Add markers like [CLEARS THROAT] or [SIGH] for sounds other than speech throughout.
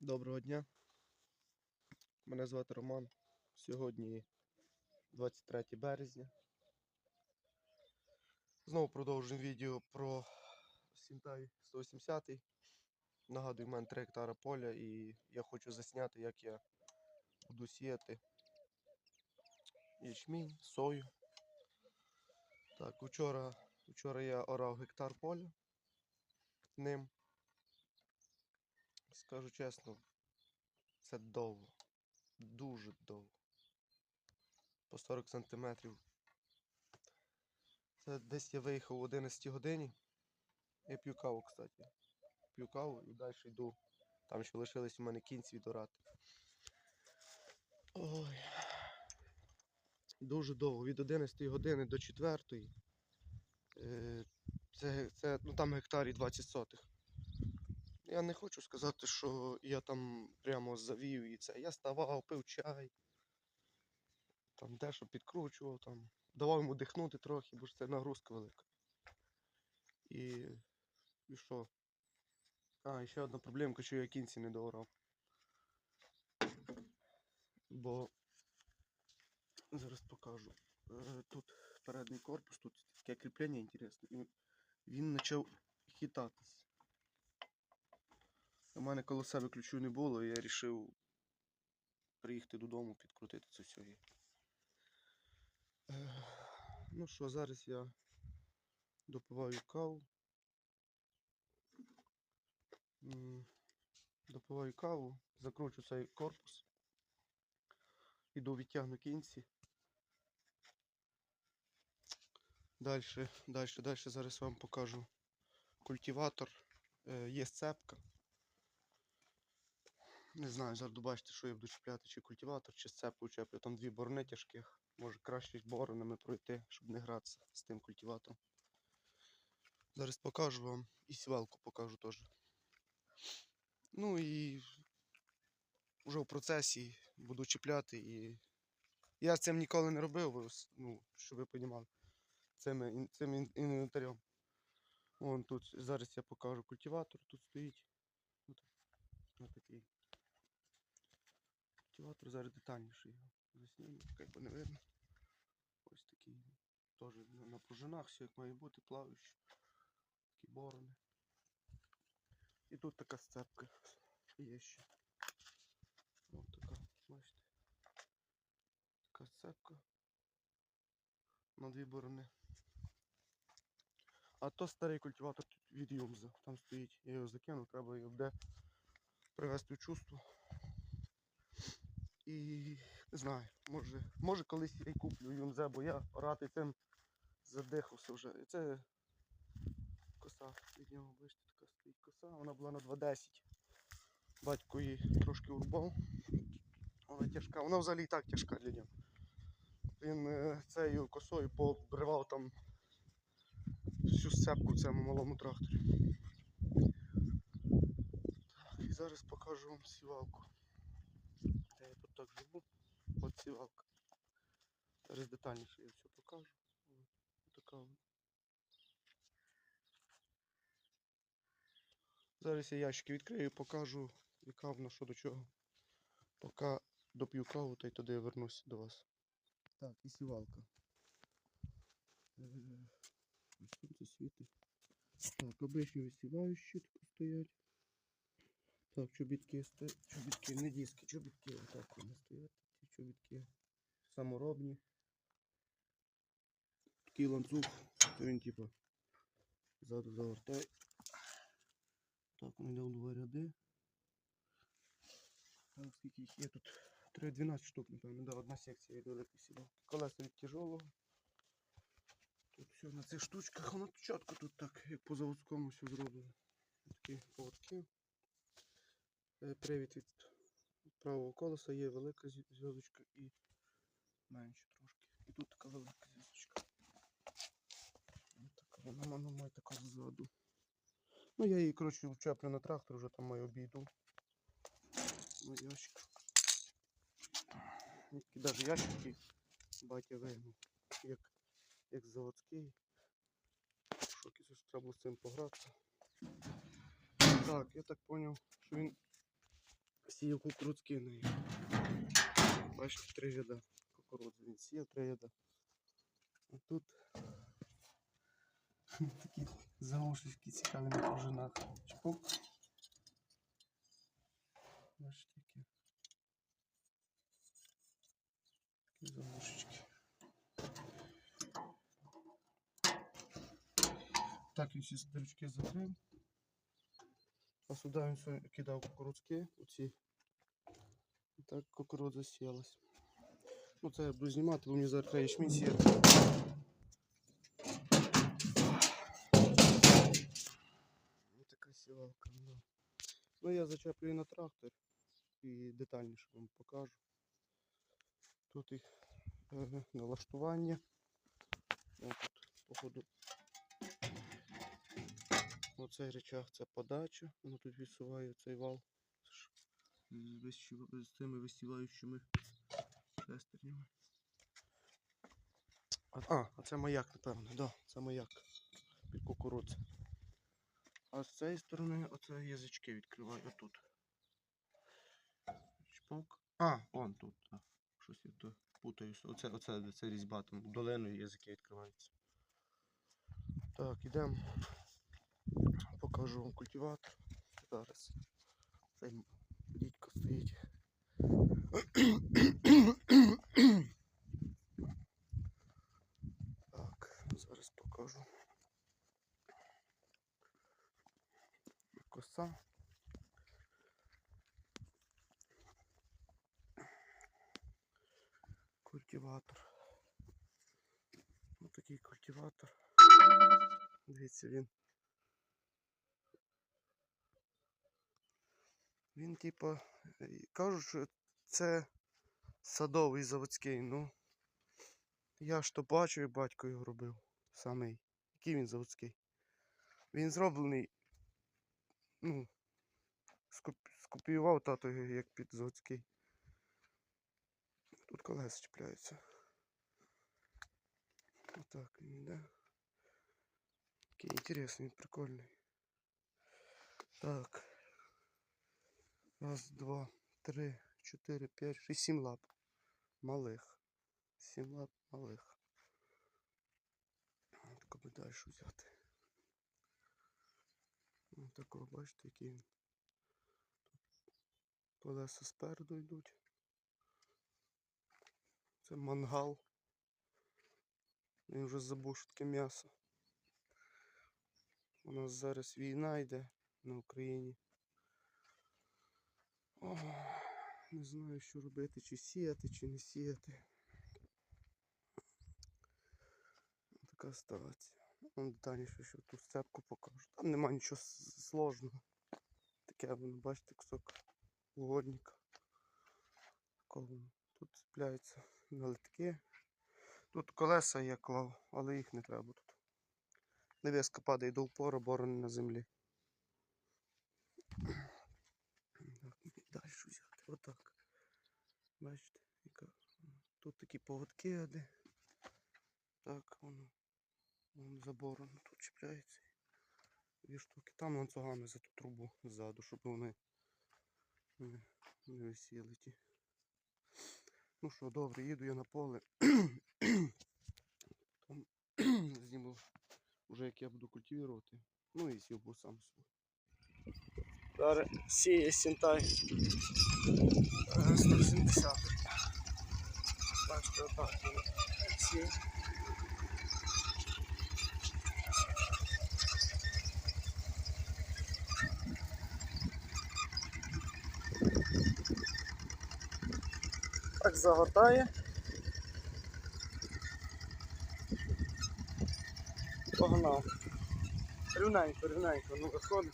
Доброго дня. Мене звати Роман. Сьогодні 23 березня. Знову продовжуємо відео про Сінтай 180. Нагадую, в мене 3 гектара поля і я хочу засняти, як я буду сіяти ячмінь, сою. Так, вчора, вчора я орав гектар поля ним. Скажу чесно, це довго. Дуже довго. По 40 сантиметрів. Це десь я виїхав о 11 годині. Я п'ю каву, кстати. П'ю каву і далі йду. Там ще лишились у мене кінці відорати. Ой. Дуже довго. Від 11 години до 4. Е, Це, це ну, там гектарі 20 сотих. Я не хочу сказати, що я там прямо завів і це. Я ставав, пив чай, там дещо підкручував, там, давав йому дихнути трохи, бо ж це нагрузка велика. І, і що? А, ще одна проблемка, що я кінці не доорав. Бо зараз покажу. Е, Тут передній корпус, тут таке кріплення інтересне. Він почав хитатись. У мене коло себе ключу не було, і я вирішив приїхати додому, підкрутити це все. Ну що, зараз я допиваю каву. Допиваю каву, закручу цей корпус. Іду відтягну кінці. Дальше, дальше, дальше зараз вам покажу культиватор. Е, Є сцепка. Не знаю, зараз бачите, що я буду чіпляти, чи культиватор, чи сцепку чеплю. Там дві борони тяжких. Може краще боронами пройти, щоб не гратися з тим культиватором. Зараз покажу вам і сівалку покажу теж. Ну і вже в процесі буду чіпляти і. Я цим ніколи не робив, ну, щоб ви розуміли. Цим, цим інвентарем. Вон тут зараз я покажу культиватор, тут стоїть. Ось такий культиватор, зараз детальніше його засніму, як би не видно. Ось такий. Теж на, на пружинах, все як має бути, плаваючий. Такі борони. І тут така сцепка є ще. Ось така, бачите. Така сцепка. На дві борони. А то старий культиватор від Юмза. Там стоїть. Я його закинув, треба його буде привести в чувство. І не знаю, може, може колись я й куплю Юмзе, бо я орати цим задихався вже. І це коса від нього, бачите, така стоїть коса, вона була на 2.10. Батько її трошки урбав. Але тяжка. Вона взагалі і так тяжка для нього. Він е, цією косою побривав там всю сцепку цьому малому тракторі. Так, і зараз покажу вам сівалку. Так живу. От сівалка. Зараз детальніше я все покажу. Така. Зараз я ящики відкрию, і покажу, яка вона що до чого. Поки доп'ю каву, та й туди я вернусь до вас. Так, і сівалка. Е, Сонце світить. Так, обичні висіваючі тут стоять. Так, чобітки. Чобітки, не диски, чобітки. Отак вони стоять. Ці чобітки саморобні. Такий ланцюг, то він типу ззаду завертає. Так, він йде у два ряди. Так, скільки їх є тут? 3-12 штук, напевно, да, одна секція від великої сівалки. Колеса від тяжелого. Тут все на цих штучках, воно чітко тут так, як по заводському все зроблено. Такі поводки. Е, Привід від правого колеса є велика зв'язочка і менше трошки. І тут така велика зв'язочка. Така вона вона має така ззаду. Ну я її, коротше, вчеплю на трактор, вже там маю обійду. Ну, ящик. Навіть ящики батя вигнув, як, як заводський. В шокі, треба з цим погратися. Так, я так зрозумів, що він сіяв кукурудзки нею. Бачите, три ряда кукурудзи. Він сіяв три ряда. А тут [LAUGHS] такі заушечки цікаві на пружинах. Чпок. Бачите, які. Такі заушечки. Так він всі стрічки закрив. А сюди він кидав кукурудзки, оці. Так кукурудза сіялась. Ну це я буду знімати, бо мені зараз ячмінь сіяти. Ось така сівалка. Ну. ну я зачеплюю на трактор і детальніше вам покажу. Тут їх е, налаштування. Ось тут, походу, Оцей речах це подача, воно тут відсуває цей вал з, цими висіваючими шестернями. А, а, це маяк, напевно, да, це маяк під кукурудзу. А з цієї сторони оце язички відкриваю отут. Чпок. А, он тут. А, щось я то путаюся. Оце, оце, це різьба, там долиною язики відкриваються. Так, ідемо. Покажу вам культиватор. Зараз. Цей дідько стоїть. Так, зараз покажу. Коса. Культиватор. Ось такий культиватор. Дивіться він. Він, типа, кажуть, що це садовий заводський. Ну, я ж то бачив, як батько його робив. Самий. Який він заводський? Він зроблений. Ну, скопіював тато як під заводський. Тут колеса чіпляються. Отак він йде. Такий інтересний, прикольний. Так. Раз, два, три, чотири, п'ять, шість, сім лап. Малих. Сім лап малих. Так би далі взяти. Ось такого, бачите, який він. Тут колеса спереду йдуть. Це мангал. Він вже забув, що таке м'ясо. У нас зараз війна йде на Україні. Ох, не знаю, що робити, чи сіяти, чи не сіяти. Така ситуація. Вам детальніше, що ту сцепку покажу. Там нема нічого сложного. Таке, воно, бачите, кусок угодника. Тут цепляються налитки. Тут колеса я клав, але їх не треба тут. Невеска падає до упору, борони на землі. Так, далі взяти. Отак. Бачите, яка. Тут такі поводки оде. Так, воно. Вон забором тут чіпляється. Дві штуки. Там ланцюгами за ту трубу ззаду, щоб вони не, не висіли ті. Ну що, добре, їду я на поле. [CLEARS THROAT] Там [CLEARS THROAT] зніму вже як я буду культивувати. Ну і сів був сам собі. Зараз сіє сінтай 170. Бачите, воно сіє. Так загортає. Погнав. Рівненько, рівненько, ну виходить.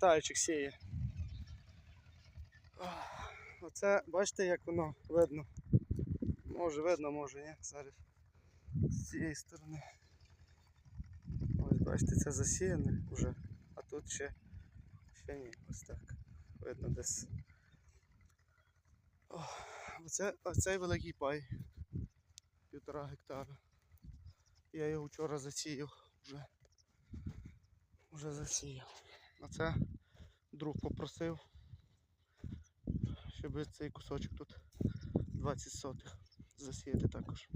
Бррр. Сіє. Оце бачите, як воно видно. Може видно, може ні. Зараз з цієї сторони. Ось бачите, це засіяне вже. а тут ще, ще ні, ось так. Видно десь. Оце, оцей великий пай. Півтора гектара. Я його вчора засіяв вже. Вже засіяв. А це друг попросив, щоб цей кусочок тут 20 сотих засіяти також.